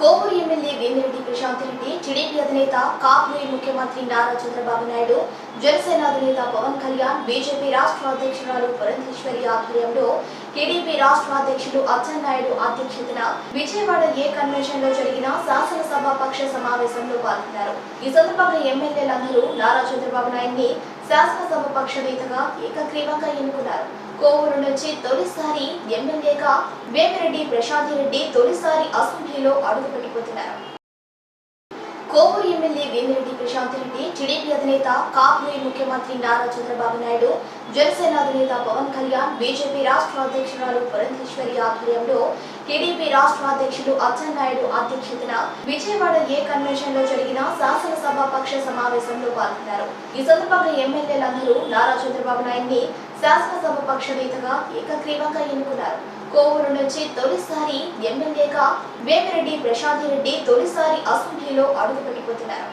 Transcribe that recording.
Kovur MLA Vemireddy Prashanth Reddy TDP అధినేత కాబోయే ముఖ్యమంత్రి నారా చంద్రబాబు నాయుడు జనసేన అధినేత పవన్ కళ్యాణ్ బీజేపీ రాష్ట్ర అధ్యక్షురాలు పురంధేశ్వరి ఆధ్వర్యంలో టీడీపీ రాష్ట్ర అధ్యక్షుడు అచ్చెన్నాయుడు అధ్యక్షతన విజయవాడ ఏ కన్వెన్షన్లో జరిగిన శాసనసభ పక్ష సమావేశంలో పాల్గొన్నారు. ఈ సందర్భంగా ఎమ్మెల్యేలందరూ నారా చంద్రబాబు నాయుడిని శాసనసభ పక్ష నేతగా ఏకగ్రీవంగా ఎన్నుకున్నారు. కోవూరు నుంచి తొలిసారి ఎమ్మెల్యేగా వేమిరెడ్డి ప్రశాంత్ రెడ్డి తొలిసారి అసెంబ్లీలో అడుగుపెట్టిపోతున్నారు కోవూరు ఎమ్మెల్యే వేమిరెడ్డి ప్రశాంత్ రెడ్డి టీడీపీ అధినేత కాబోయే ముఖ్యమంత్రి నారా చంద్రబాబు నాయుడు జనసేన అధినేత పవన్ కళ్యాణ్ బీజేపీ రాష్ట్ర అధ్యక్షురాలు పురంధేశ్వరి ఆధ్వర్యంలో టీడీపీ రాష్ట్ర అధ్యక్షుడు అచ్చెన్నాయుడు అధ్యక్షతన విజయవాడ ఏ కన్వెన్షన్లో జరిగిన శాసనసభ పక్ష సమావేశంలో పాల్గొన్నారు. ఈ సందర్భంగా ఎమ్మెల్యేలందరూ నారా చంద్రబాబు నాయుడిని శాసనసభ పక్ష నేతగా ఏకగ్రీవంగా ఎన్నుకున్నారు. కోవూరు నుంచి తొలిసారి ఎమ్మెల్యేగా వేమిరెడ్డి ప్రశాంత్ రెడ్డి తొలిసారి అసెంబ్లీలో అడుగుపెట్టిపోతున్నారు.